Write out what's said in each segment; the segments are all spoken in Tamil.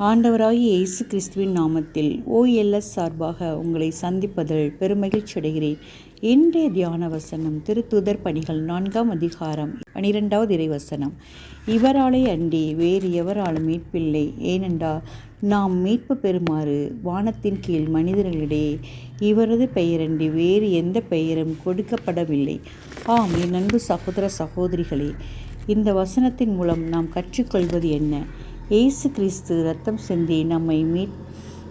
ஆண்டவராகிய இயேசு கிறிஸ்துவின் நாமத்தில் ஓஎல்எஸ் சார்பாக உங்களை சந்திப்பதில் பெருமகிழ்ச்சி அடைகிறேன் இன்றைய தியான வசனம் திருத்துதர் பணிகள் நான்காம் அதிகாரம் பனிரெண்டாவது இறைவசனம். இவராலே அண்டி வேறு எவராலும் மீட்பில்லை. ஏனென்றால் நாம் மீட்பு பெறுமாறு வானத்தின் கீழ் மனிதர்களிடையே இவரது பெயரண்டி வேறு எந்த பெயரும் கொடுக்கப்படவில்லை. ஆம் என் அன்பு சகோதர சகோதரிகளே இந்த வசனத்தின் மூலம் நாம் கற்றுக்கொள்வது என்ன? இயேசு கிறிஸ்து ரத்தம் சிந்தி நம்மை மீட்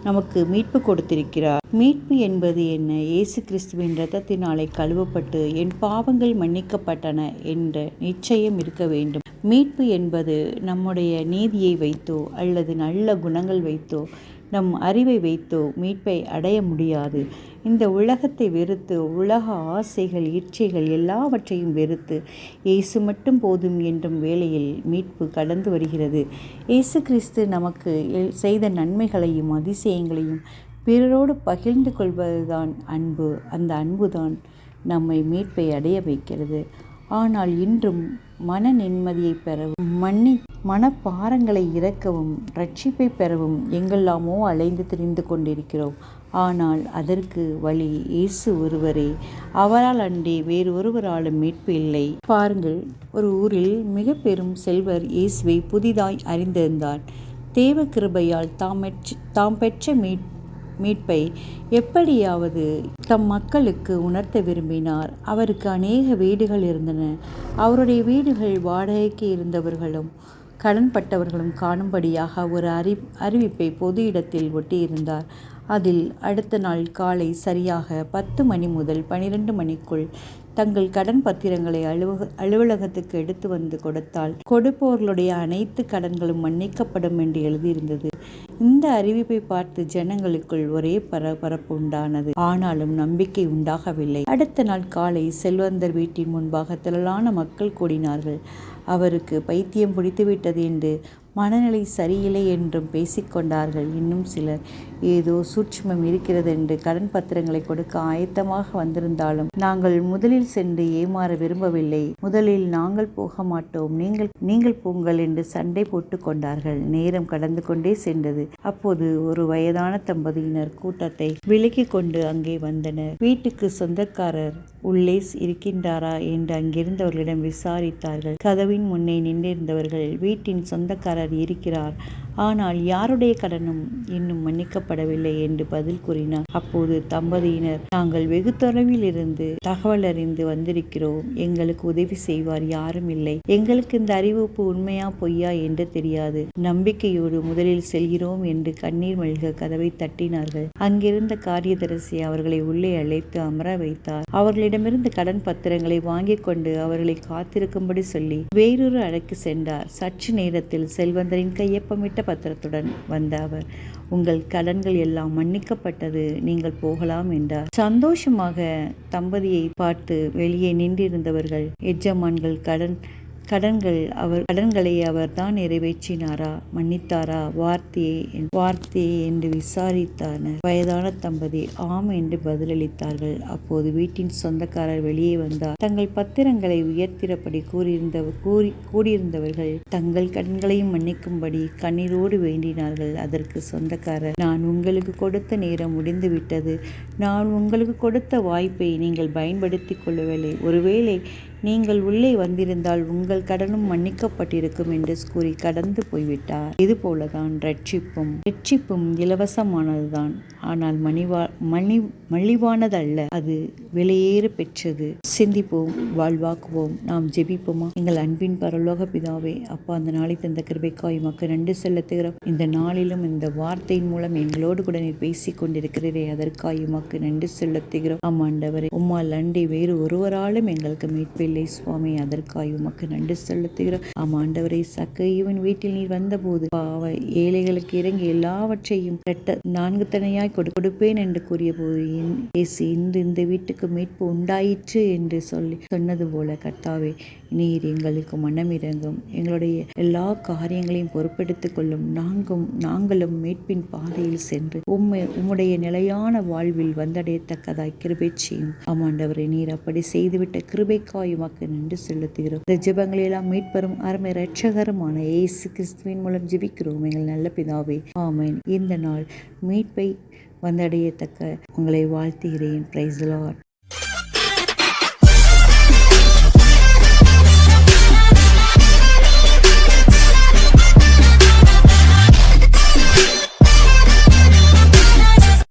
நமக்கு மீட்பு கொடுத்திருக்கிறார். மீட்பு என்பது என்ன? இயேசு கிறிஸ்துவின் இரத்தத்தினாலே கழுவப்பட்டு என் பாவங்கள் மன்னிக்கப்பட்டன என்ற நிச்சயம் இருக்க வேண்டும். மீட்பு என்பது நம்முடைய நீதியை வைத்தோ அல்லது நல்ல குணங்கள் வைத்தோ நம் அறிவை வைத்தோ மீட்பை அடைய முடியாது. இந்த உலகத்தை வெறுத்து உலக ஆசைகள் இச்சைகள் எல்லாவற்றையும் வெறுத்து இயேசு மட்டும் போதும் என்றும் வேளையில் மீட்பு கடந்து வருகிறது. இயேசு கிறிஸ்து நமக்கு செய்த நன்மைகளையும் அதிசயங்களையும் பிறரோடு பகிர்ந்து கொள்வதுதான் அன்பு. அந்த அன்புதான் நம்மை மீட்பை அடைய வைக்கிறது. ஆனால் இன்றும் மன நிம்மதியை பெறவும் மன்னி மனப்பாரங்களை இறக்கவும் ரட்சிப்பை பெறவும் எங்கெல்லாமோ அலைந்து திரிந்து கொண்டிருக்கிறோம். ஆனால் அதற்கு வழி இயேசு ஒருவரே. அவரால் அன்றி வேறு ஒருவராலும் மீட்பு இல்லை. பாருங்கள் ஒரு ஊரில் மிக பெரும் செல்வர் இயேசுவை புதிதாய் அறிந்திருந்தார். தேவ கிருபையால் தாம் தாம் பெற்ற மீட் மீட்பை எப்படியாவது தம் மக்களுக்கு உணர்த்த விரும்பினார். அவருக்கு அநேக வீடுகள் இருந்தன. அவருடைய வீடுகள் வாடகைக்கு இருந்தவர்களும் கடன்பட்டவர்களும் காணும்படியாக ஒரு அறி அறிவிப்பை பொது இடத்தில் ஒட்டியிருந்தார். அதில் அடுத்த நாள் காலை சரியாக பத்து மணி முதல் பனிரெண்டு மணிக்குள் தங்கள் கடன் பத்திரங்களை அலுவக அலுவலகத்துக்கு எடுத்து வந்து கொடுத்தால் கொடுப்பவர்களுடைய அனைத்து கடன்களும் மன்னிக்கப்படும் என்று எழுதியிருந்தது. இந்த அறிவிப்பை பார்த்து ஜனங்களுக்குள் ஒரே பரபரப்பு உண்டானது. ஆனாலும் நம்பிக்கை உண்டாகவில்லை. அடுத்த நாள் காலை செல்வந்தர் வீட்டின் முன்பாக திரளான மக்கள் கூடினார்கள். அவருக்கு பைத்தியம் பிடித்துவிட்டது என்று மனநிலை சரியில்லை என்றும் பேசிக்கொண்டார்கள். இன்னும் சிலர் ஏதோ சூட்சுமம் இருக்கிறது என்று கடன் பத்திரங்களை கொடுக்க ஆயத்தமாக வந்திருந்தாலும் நாங்கள் முதலில் சென்று ஏமாற விரும்பவில்லை. முதலில் நாங்கள் போக மாட்டோம். நீங்கள் நீங்கள் போங்கள் என்று சண்டை போட்டு கொண்டார்கள். நேரம் கடந்து கொண்டே சென்றது. அப்போது ஒரு வயதான தம்பதியினர் கூட்டத்தை விலக்கி கொண்டு அங்கே வந்தனர். வீட்டுக்கு சொந்தக்காரர் உள்ளே இருக்கின்றாரா என்று அங்கிருந்தவர்களிடம் விசாரித்தார்கள். கதவின் முன்னே நின்றிருந்தவர்கள் வீட்டின் சொந்தக்காரர் இருக்கிறார். ஆனால் யாருடைய கடனும் இன்னும் மன்னிக்கப்படவில்லை என்று பதில் கூறினார். அப்போது தம்பதியினர் நாங்கள் வெகு தொலைவில் இருந்து தகவல் அறிந்து வந்திருக்கிறோம். எங்களுக்கு உதவி செய்வார் யாரும் இல்லை. எங்களுக்கு இந்த அறிவிப்பு உண்மையா பொய்யா என்று தெரியாது. நம்பிக்கையோடு முதலில் செல்கிறோம் என்று கண்ணீர் மல்க கதவை தட்டினார்கள். அங்கிருந்த காரியதரிசி அவர்களை உள்ளே அழைத்து அமர வைத்தார். அவர்களிடமிருந்து கடன் பத்திரங்களை வாங்கிக் கொண்டு அவர்களை காத்திருக்கும்படி சொல்லி வேறொரு அழைக்கு சென்றார். சற்று நேரத்தில் செல்வந்தரின் கையொப்பமிட்ட பத்திரத்துடன் வந்த அவர் உங்கள் கடன்கள் எல்லாம் மன்னிக்கப்பட்டது நீங்கள் போகலாம் என்றார். சந்தோஷமாக தம்பதியை பார்த்து வெளியே நின்றிருந்தவர்கள் எஜமான்கள் கடன் கடன்கள் அவர் கடன்களை அவர் தான் நிறைவேற்றினாரா? மன்னித்தாரா? வார்த்தையை வார்த்தையே என்று விசாரித்தனர் வயதான தம்பதி ஆம் என்று பதிலளித்தார்கள். அப்போது வீட்டின் சொந்தக்காரர் வெளியே வந்தார். தங்கள் பத்திரங்களை உயர்த்திரப்படி கூறியிருந்த கூறி கூடியிருந்தவர்கள் தங்கள் கடன்களையும் மன்னிக்கும்படி கண்ணீரோடு வேண்டினார்கள். அதற்கு சொந்தக்காரர் நான் உங்களுக்கு கொடுத்த நேரம் முடிந்துவிட்டது. நான் உங்களுக்கு கொடுத்த வாய்ப்பை நீங்கள் பயன்படுத்தி கொள்ளவில்லை. ஒருவேளை நீங்கள் உள்ளே வந்திருந்தால் உங்கள் கடனும் மன்னிக்கப்பட்டிருக்கும் என்று கூறி கடந்து போய்விட்டார். இது போலதான் ரட்சிப்பும் ரட்சிப்பும் இலவசமானதுதான். ஆனால் மணிவா மணி மலிவானதல்ல அது விலையேற பெற்றது. சிந்திப்போம் வாழ்வாக்குவோம் நாம் ஜெபிப்போமா? எங்கள் அன்பின் பரலோக பிதாவே அப்பா அந்த நாளை தந்த கிருபைக்காய் மக்கள் நண்டு செலுத்துகிறோம். இந்த நாளிலும் இந்த வார்த்தையின் மூலம் எங்களோடு கூட நீர் பேசிக் கொண்டிருக்கிறதே அதற்காய் உமக்கு நண்டு செலுத்துகிறோம். ஆமாண்டவரே உம்மால் அண்டி வேறு ஒருவராலும் எங்களுக்கு மீட்பில் இல்லை சுவாமி அதற்காய் உமக்கு நன்றி செலுத்துகிறோம். ஆம் ஆண்டவரை வீட்டில் நீர் வந்தபோது பாவ ஏழைகளுக்கு இறங்கி எல்லாவற்றையும் கட்ட நான்கு தனியாய் கொடுப்பேன் என்று கூறிய போது இன்று இந்த வீட்டுக்கு மீட்பு உண்டாயிற்று என்று சொல்லி சொன்னது போல கர்த்தாவே நீர் எங்களுக்கு மனம் இறங்கும். எங்களுடைய எல்லா காரியங்களையும் பொறுப்பெடுத்துக் கொள்ளும். நாங்கும் நாங்களும் மீட்பின் பாதையில் சென்று உம்மை உம்முடைய நிலையான வாழ்வில் வந்தடையத்தக்கதாய் கிருபை செய்யும். ஆமாண்டவரை நீர் அப்படி செய்துவிட்ட கிருபைக்காயும் உமக்கு நின்று செலுத்துகிறோம். இந்த ஜெபங்களை எல்லாம் மீட்பரும் அருமை இரட்சகருமான இயேசு கிறிஸ்துவின் மூலம் ஜெபிக்கிறோம். எங்கள் நல்ல பிதாவே ஆமேன். இந்த நாள் மீட்பை வந்தடையத்தக்க உங்களை வாழ்த்துகிறேன். Price Lord